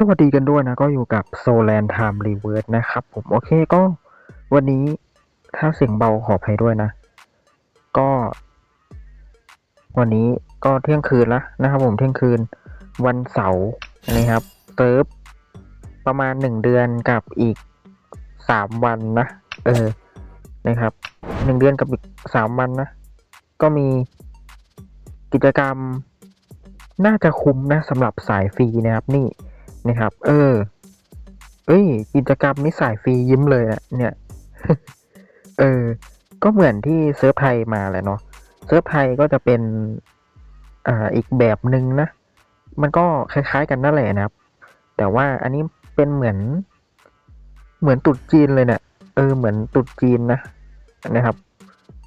สวัสดีกันด้วยนะ ก็อยู่กับ Soland Time Reverse นะครับผมโอเคก็วันนี้ถ้าเสียงเบาขออภัยด้วยนะ ก็ วันนี้ก็เที่ยงคืนแล้วนะครับผมเที่ยงคืนวันเสาร์นะครับเติร์ฟประมาณหนึ่งเดือนกับอีกสามวันนะ เออนะครับหนึ่งเดือนกับอีกสามวันนะ ก็มีกิจกรรมน่าจะคุ้มนะสำหรับสายฟรีนะครับนี่ นะครับ เออ เอ้ย กิจกรรมนี้สายฟรียิ้มเลยอะเนี่ย เออ ก็เหมือนที่เซิร์ฟไทยมาแหละเนาะ เซิร์ฟไทยก็จะเป็น อ่า อีกแบบหนึ่งนะ มันก็คล้ายๆกันนั่นแหละนะครับ แต่ว่าอันนี้เป็นเหมือน เหมือนตุดจีนเลยเนี่ย เออ เหมือนตุดจีนนะ นะครับ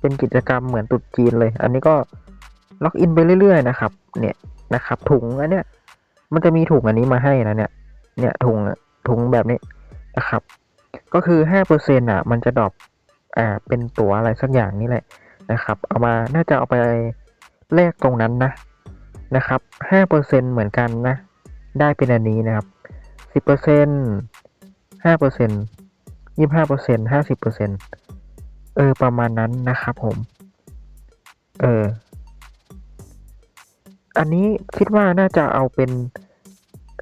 เป็นกิจกรรมเหมือนตุดจีนเลย อันนี้ก็ล็อกอินไปเรื่อยๆนะครับ เนี่ยนะครับ ถุงอันเนี้ย มันจะมีถุงอันนี้มาให้นะเนี่ย เนี่ยถุงถุงแบบนี้นะครับ ก็คือห้าเปอร์เซ็นอะ มันจะดรอปอ่าเป็นตั๋วอะไรสักอย่างนี่แหละนะครับ เอามาน่าจะเอาไปแลกตรงนั้นนะนะครับห้าเปอร์เซ็นเหมือนกันนะ ได้เป็นอันนี้นะครับสิบเปอร์เซ็นห้าเปอร์เซ็นยี่ห้าเปอร์เซ็นห้าสิบเปอร์เซ็นเออประมาณนั้นนะครับผม เออ อันนี้คิดว่าน่าจะเอาเป็น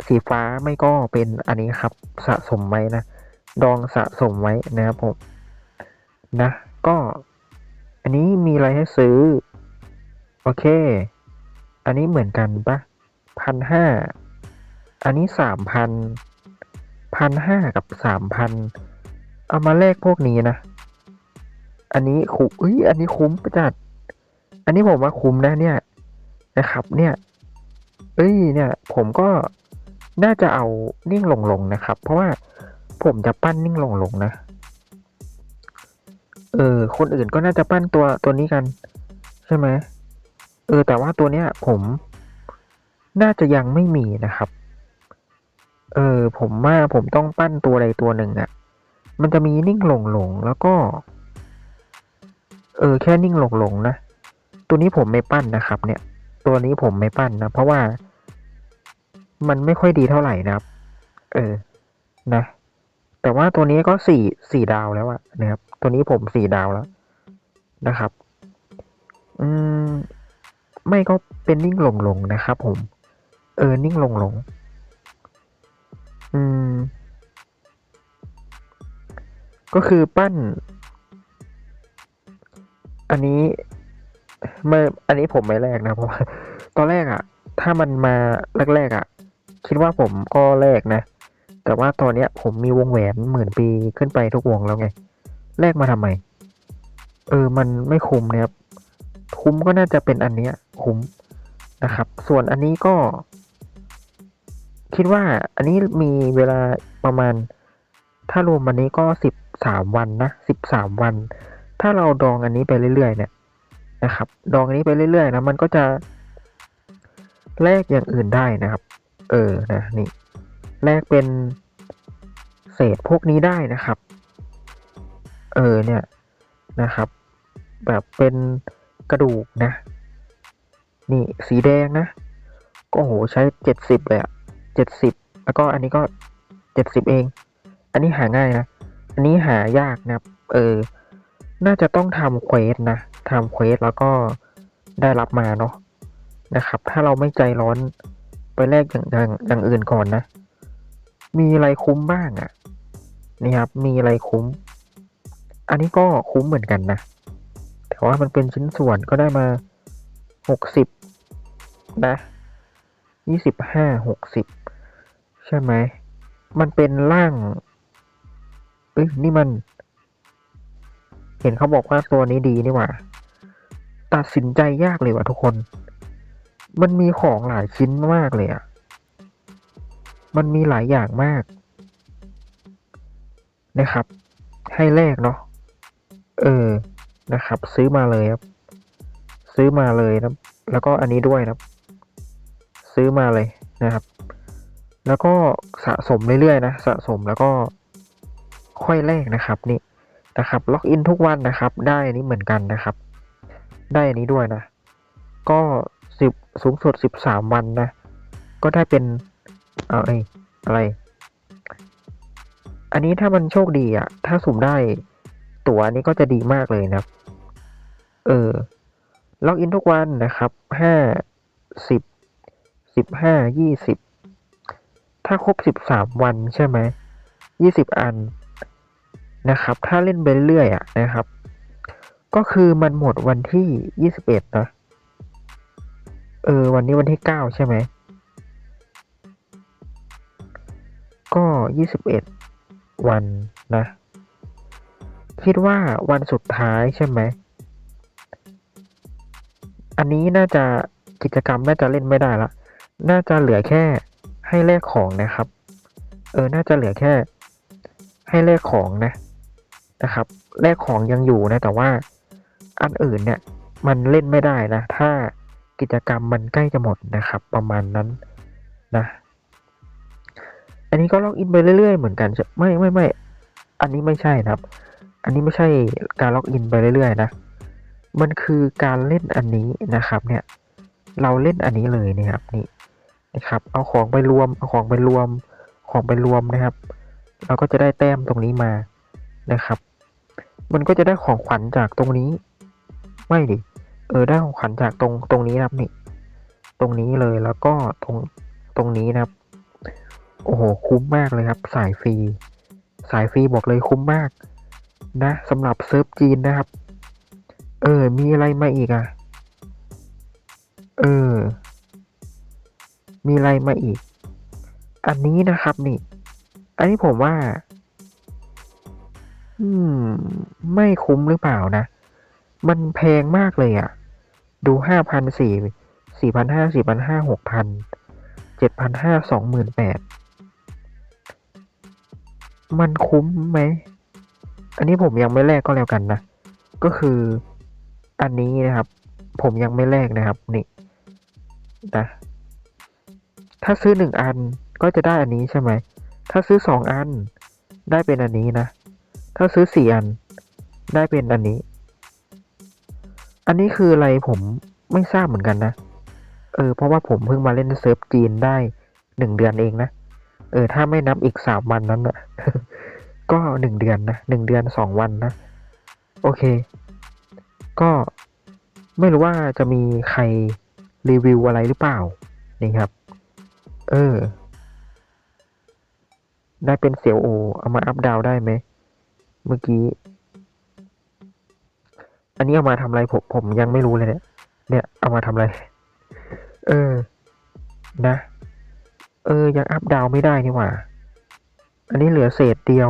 สีฟ้าไม่ก็เป็นอันนี้ครับสะสมไว้นะ ดองสะสมไว้นะครับผมนะ ก็ อันนี้มีอะไรให้ซื้อ โอเค อันนี้เหมือนกันปะพันห้าอันนี้สามพันพันห้ากับสามพันเอามาแลกพวกนี้นะ อันนี้คุ้มเอ้ยอันนี้คุ้มประจัด อันนี้ผมว่าคุ้มนะเนี่ย นะครับ เนี่ย เอ้ยเนี่ย ผมก็น่าจะเอานิ่งลงลงนะครับ เพราะว่าผมจะปั้นนิ่งลงลงนะ เออ คนอื่นก็น่าจะปั้นตัวตัวนี้กัน ใช่ไหมเออ แต่ว่าตัวเนี้ย ผมน่าจะยังไม่มีนะครับ เออ ผมว่าผมต้องปั้นตัวใดตัวหนึ่งอะ่ะ มันจะมีนิ่งหลงหลงแล้วก็ เออ แค่นิ่งหลงหลงนะ ตัวนี้ผมไม่ปั้นนะครับ เนี่ย ตัวนี้ผมไม่ปั้นนะ เพราะว่า มันไม่ค่อยดีเท่าไหร่นะครับ เออ นะ แต่ว่าตัวนี้ก็สี่สี่ดาวแล้วอะนะครับ ตัวนี้ผมสี่ดาวแล้วนะครับ อืม ไม่ก็เป็นนิ่งลงลงนะครับผม เออ นิ่งลงลง อืม ก็คือปั้น อันนี้ ไม่อันนี้ผมไม่แรกนะเพราะว่าตอนแรกอะถ้ามันมาแรกๆอะคิดว่าผมก็แรกนะ แต่ว่าตอนเนี้ย ผมมีวงแหวนหมื่นปีขึ้นไปทุกวงแล้วไงแลกมาทำไม เออ มันไม่คุ้มนะครับ คุ้มก็น่าจะเป็นอันเนี้ย คุ้มนะครับ ส่วนอันนี้ก็ คิดว่าอันนี้มีเวลาประมาณ ถ้ารวมอันนี้ก็สิบสามวันนะสิบสามวัน ถ้าเราดองอันนี้ไปเรื่อยๆเนี่ย นะครับดองนี้ไปเรื่อยๆนะมันก็จะแลกอย่างอื่นได้นะครับ เออนะนี่แลกเป็นเศษพวกนี้ได้นะครับ เออเนี่ยนะครับ แบบเป็นกระดูกนะ นี่สีแดงนะ ก็โหใช้เจ็ดสิบเลยอะเจ็ดสิบแล้วก็อันนี้ก็เจ็ดสิบเอง อันนี้หาง่ายนะ อันนี้หายากนะเออ น่าจะต้องทำเควสนะ ทำเควสแล้วก็ได้รับมาเนาะนะครับ ถ้าเราไม่ใจร้อนไปแลกอย่างอย่างอย่างอื่นก่อนนะ มีอะไรคุ้มบ้างอะ่ะนี่ครับ มีอะไรคุ้ม อันนี้ก็คุ้มเหมือนกันนะ แต่ว่ามันเป็นชิ้นส่วนก็ได้มาหกสิบนะยี่สิบห้าหกสิบใช่ไหม มันเป็นร่าง เอ้ย นี่มัน เห็นเขาบอกว่าตัวนี้ดีนี่หว่า ตัดสินใจยากเลยว่ะทุกคน มันมีของหลายชิ้นมากเลยอะ มันมีหลายอย่างมากนะครับ ให้แลกเนาะ เออ นะครับ ซื้อมาเลยครับ ซื้อมาเลยนะ แล้วก็อันนี้ด้วยนะ ซื้อมาเลยนะครับ แล้วก็สะสมเรื่อยๆนะ สะสมแล้วก็ค่อยแลกนะครับนี่นะครับ ล็อกอินทุกวันนะครับ ได้อันนี้เหมือนกันนะครับ ได้อันนี้ด้วยนะ ก็สิบสูงสุดสิบสามวันนะ ก็ได้เป็นเอาไออะไร อันนี้ถ้ามันโชคดีอะ ถ้าสุ่มได้ตั๋วนนี้ก็จะดีมากเลยนะ เออ ล็อกอินทุกวันนะครับ ห้า สิบ สิบห้า ยี่สิบ ถ้าครบสิบสามวันใช่ไหม ยี่สิบอันนะครับ ถ้าเล่นไปเรื่อยๆอะนะครับ ก็คือมันหมดวันที่ยี่สิบเอ็ดนะ เออ วันนี้วันที่เก้าใช่ไหม ก็ยี่สิบเอ็ดวันนะ คิดว่าวันสุดท้ายใช่ไหม อันนี้น่าจะกิจกรรมน่าจะเล่นไม่ได้ละ น่าจะเหลือแค่ให้แลกของนะครับ เออ น่าจะเหลือแค่ ให้แลกของนะ นะครับ แลกของยังอยู่นะ แต่ว่า อันอื่นเนี่ยมันเล่นไม่ได้นะ ถ้ากิจกรรมมันใกล้จะหมดนะครับ ประมาณนั้นนะ อันนี้ก็ล็อกอินไปเรื่อยๆเหมือนกันใช่ไม่ไม่ไม่อันนี้ไม่ใช่นะครับ อันนี้ไม่ใช่การล็อกอินไปเรื่อยๆนะ มันคือการเล่นอันนี้นะครับ เนี่ย เราเล่นอันนี้เลยนะครับนี่นะครับ เอาของไปรวมเอาของไปรวมของไปรวมนะครับ เราก็จะได้แต้มตรงนี้มานะครับ มันก็จะได้ของขวัญจากตรงนี้ ไม่ดิ เออได้ของขวัญจากตรงตรงนี้นะครับนี่ ตรงนี้เลยแล้วก็ตรงตรงนี้นะครับ โอ้โหคุ้มมากเลยครับ สายฟรี สายฟรีบอกเลยคุ้มมาก นะสำหรับเซิร์ฟจีนนะครับ เออ มีอะไรมาอีกอะ เออ มีอะไรมาอีก อันนี้นะครับนี่ อันนี้ผมว่า อืม ไม่คุ้มหรือเปล่านะ มันแพงมากเลยอะ ดูห้าพันสี่สี่พันห้าสี่พันห้าหกพันเจ็ดพันห้าสองหมื่นแปดมันคุ้มไหม อันนี้ผมยังไม่แลกก็แล้วกันนะ ก็คืออันนี้นะครับ ผมยังไม่แลกนะครับนี่นะ ถ้าซื้อหนึ่งอันก็จะได้อันนี้ใช่ไหม ถ้าซื้อสองอันได้เป็นอันนี้นะ ถ้าซื้อสี่อันได้เป็นอันนี้ อันนี้คืออะไรผมไม่ทราบเหมือนกันนะ เออ เพราะว่าผมเพิ่งมาเล่นเซิร์ฟจีนได้หนึ่งเดือนเองนะ เออ ถ้าไม่นับอีกสามวันนั้นอะก็หนึ่งเดือนนะหนึ่งเดือนสองวันนะ โอเค ก็ไม่รู้ว่าจะมีใครรีวิวอะไรหรือเปล่า นี่ครับ เออ ได้เป็นเสียวโอ เอามาอัพดาวได้ไหม เมื่อกี้ อันนี้เอามาทำอะไรผมผมยังไม่รู้เลยเนี่ย เนี่ยเอามาทำอะไร เออ นะ เออ ยังอัพดาวไม่ได้นี่หว่า อันนี้เหลือเศษเดียว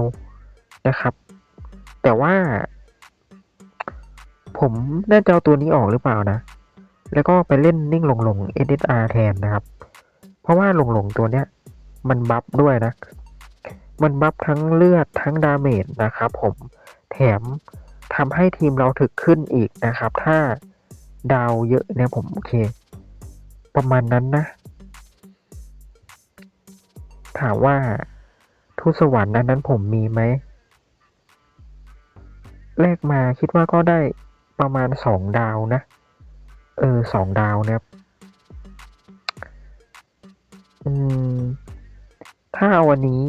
นะครับ แต่ว่า ผมน่าจะเอาตัวนี้ออกหรือเปล่านะ แล้วก็ไปเล่นนิ่งหลงหลง SSR แทนนะครับ เพราะว่าหลงหลงตัวเนี้ย มันบัฟด้วยนะ มันบัฟทั้งเลือดทั้งดาเมจนะครับผม แถม ทำให้ทีมเราถึกขึ้นอีกนะครับ ถ้าดาวเยอะเนี่ยผมโอเค ประมาณนั้นนะ ถามว่าทูตสวรรค์อันนั้นผมมีไหมแรกมาคิดว่าก็ได้ประมาณสองดาวนะ เออสองดาวนะครับอืม ถ้าเอาวันนี้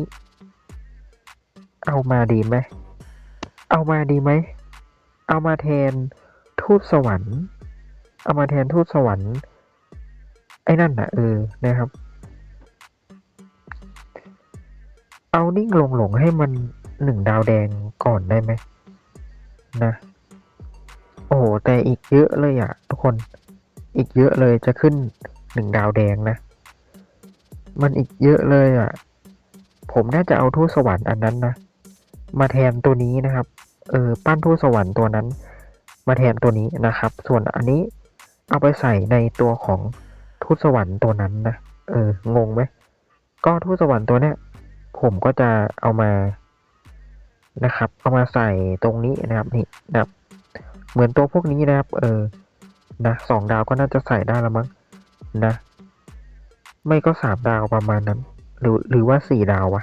เอามาดีไหม เอามาดีไหม เอามาแทนทูตสวรรค์ เอามาแทนทูตสวรรค์ ไอ้นั่นนะเออ นะครับ เอานิ่งลงหลงให้มันหนึ่งดาวแดงก่อนได้ไหมนะ โอ้โห แต่อีกเยอะเลยอะทุกคน อีกเยอะเลยจะขึ้นหนึ่งดาวแดงนะ มันอีกเยอะเลยอะผมน่าจะเอาทูตสวรรค์อันนั้นนะ มาแทนตัวนี้นะครับ เออปั้นทูตสวรรค์ตัวนั้น มาแทนตัวนี้นะครับ ส่วนอันนี้เอาไปใส่ในตัวของทูตสวรรค์ตัวนั้นนะเอองงไหมก็ทูตสวรรค์ตัวเนี้ยผมก็จะเอามานะครับ เอามาใส่ตรงนี้นะครับนี่นะครับเหมือนตัวพวกนี้นะครับ เออนะสองดาวก็น่าจะใส่ได้แล้วมั้งนะ ไม่ก็สามดาวประมาณนั้น หรือหรือว่าสี่ดาววะ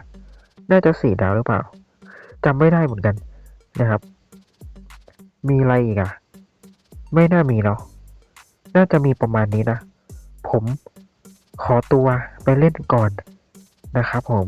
น่าจะสี่ดาวหรือเปล่าจำไม่ได้เหมือนกัน นะครับ มีอะไรอีกอะไม่น่ามีเนาะน่าจะมีประมาณนี้นะ ผมขอตัวไปเล่นก่อนนะครับผม